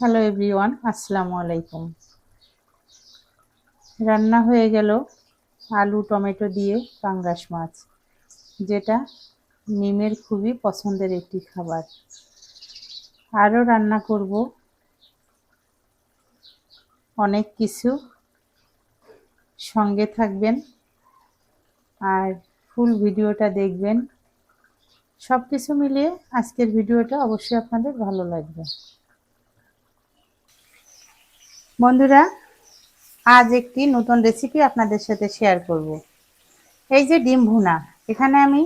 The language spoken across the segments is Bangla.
হ্যালো এভরিওয়ান আসসালামু আলাইকুম রান্না হয়ে গেল আলু, টমেটো দিয়ে পাঙ্গাস মাছ, যেটা নিমের খুবই পছন্দের একটি খাবার। আরও রান্না করব। অনেক কিছু সঙ্গে থাকবেন আর ফুল ভিডিওটা দেখবেন। সব কিছু মিলিয়ে আজকের ভিডিওটা অবশ্যই আপনাদের ভালো লাগবে। বন্ধুরা, আজ একটি নতুন রেসিপি আপনাদের সাথে শেয়ার করব। এই যে ডিম ভুনা, এখানে আমি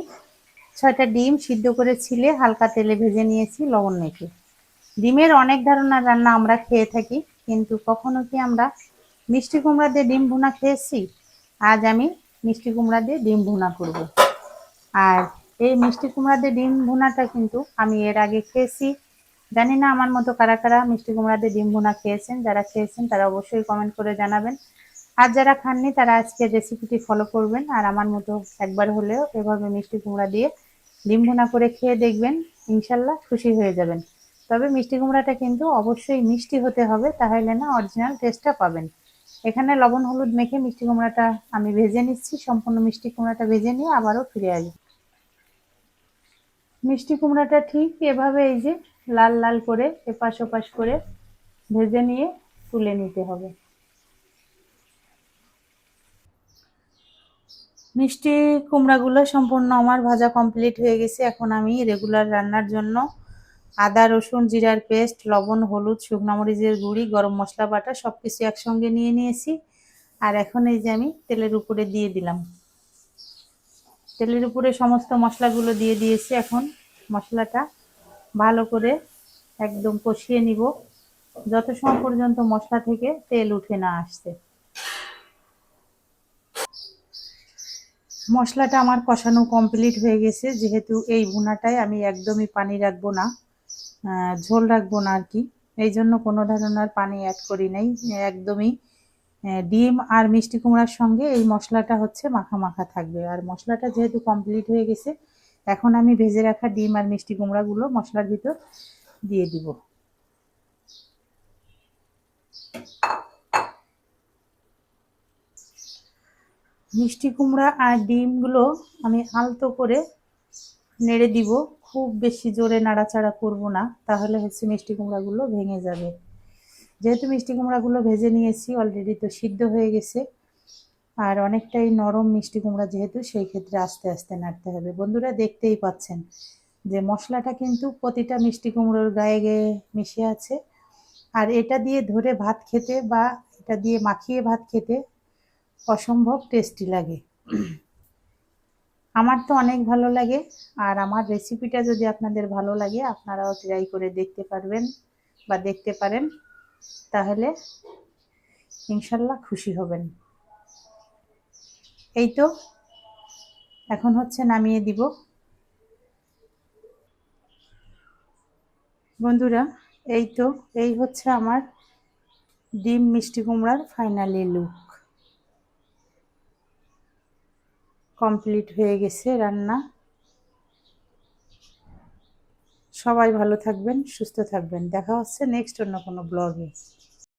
ছয়টা ডিম সিদ্ধ করে ছিলে হালকা তেলে ভেজে নিয়েছি লবণ মেখে। ডিমের অনেক ধরনের রান্না আমরা খেয়ে থাকি, কিন্তু কখনো কি আমরা মিষ্টি কুমড়া দিয়ে ডিম ভুনা খেয়েছি? আজ আমি মিষ্টি কুমড়া দিয়ে ডিম ভুনা করব। আর এই মিষ্টি কুমড়া দিয়ে ডিম ভুনাটা কিন্তু আমি এর আগে খেয়েছি। জানি না আমার মতো কারা কারা মিষ্টি কুমড়া দিয়ে ডিম ভুনা খেয়েছেন, যারা খেয়েছেন তারা অবশ্যই কমেন্ট করে জানাবেন। আর যারা খাননি তারা আজকে রেসিপিটি ফলো করবেন, আর আমার মতো একবার হলেও এভাবে মিষ্টি কুমড়া দিয়ে ডিম ভুনা করে খেয়ে দেখবেন, ইনশাল্লাহ খুশি হয়ে যাবেন। তবে মিষ্টি কুমড়াটা কিন্তু অবশ্যই মিষ্টি হতে হবে, তাহলে না অরিজিনাল টেস্টটা পাবেন। এখানে লবণ, হলুদ মেখে মিষ্টি কুমড়াটা আমি ভেজে নিচ্ছি, সম্পূর্ণ মিষ্টি কুমড়াটা ভেজে নিয়ে আবারও ফিরে আসব। মিষ্টি কুমড়াটা ঠিক এভাবে এই যে লাল লাল করে এপাশ ওপাশ করে ভেজে নিয়ে তুলে নিতে হবে। মিষ্টি কুমড়াগুলো সম্পূর্ণ আমার ভাজা কমপ্লিট হয়ে গেছে। এখন আমি রেগুলার রান্নার জন্য আদা, রসুন, জিরার পেস্ট, লবণ, হলুদ, শুকনো মরিচের গুঁড়ি, গরম মশলা বাটা সব কিছু একসঙ্গে নিয়ে নিয়েছি। আর এখন এই যে আমি তেলের উপরে দিয়ে দিলাম। তেলের উপরে সমস্ত মশলাগুলো দিয়ে দিয়েছি। এখন মশলাটা ভালো করে একদম কষিয়ে নিব। যত সময় পর্যন্ত মশলা থেকে তেল উঠে না আসছে। মশলাটা আমার কষানো কমপ্লিট হয়ে গেছে। যেহেতু এই ভুনাটায় আমি একদমই পানি রাখব না ঝোল রাখব না আর কি। এই জন্য কোনো ধরনের পানি অ্যাড করি নাই। একদমই ডিম আর মিষ্টি কুমড়ার সঙ্গে এই মশলাটা হচ্ছে মাখা মাখা থাকবে। আর মশলাটা যেহেতু কমপ্লিট হয়ে গেছে এখন আমি ভেজে রাখা ডিম আর মিষ্টি কুমড়াগুলো মশলার ভিতর দিয়ে দিব। মিষ্টি কুমড়া আর ডিমগুলো আমি আলতো করে নেড়ে দিব। খুব বেশি জোরে নাড়াচাড়া করব না, তাহলে হচ্ছে মিষ্টি কুমড়াগুলো ভেঙে যাবে। যেহেতু মিষ্টি কুমড়াগুলো ভেজে নিয়েছি অলরেডি তো সিদ্ধ হয়ে গেছে। আর অনেকটাই নরম মিষ্টি কুমড়া যেহেতু, সেই ক্ষেত্রে আস্তে আস্তে নাড়তে হবে। বন্ধুরা দেখতেই পাচ্ছেন যে মশলাটা কিন্তু প্রতিটা মিষ্টি কুমড়োর গায়ে গায়ে মিশে আছে। আর এটা দিয়ে ধরে ভাত খেতে বা এটা দিয়ে মাখিয়ে ভাত খেতে অসম্ভব টেস্টি লাগে। আমার তো অনেক ভালো লাগে আর আমার রেসিপিটা যদি আপনাদের ভালো লাগে, আপনারাও ট্রাই করে দেখতে পারবেন বা দেখতে পারেন, তাহলে ইনশাল্লাহ খুশি হবেন। এই তো, এখন হচ্ছে নামিয়ে দিব। বন্ধুরা, এই তো, এই হচ্ছে আমার ডিম মিষ্টি কুমড়ার ফাইনালি লুক কমপ্লিট হয়ে গেছে রান্না। সবাই ভালো থাকবেন, সুস্থ থাকবেন। দেখা হচ্ছে নেক্সট অন্য কোনো ব্লগে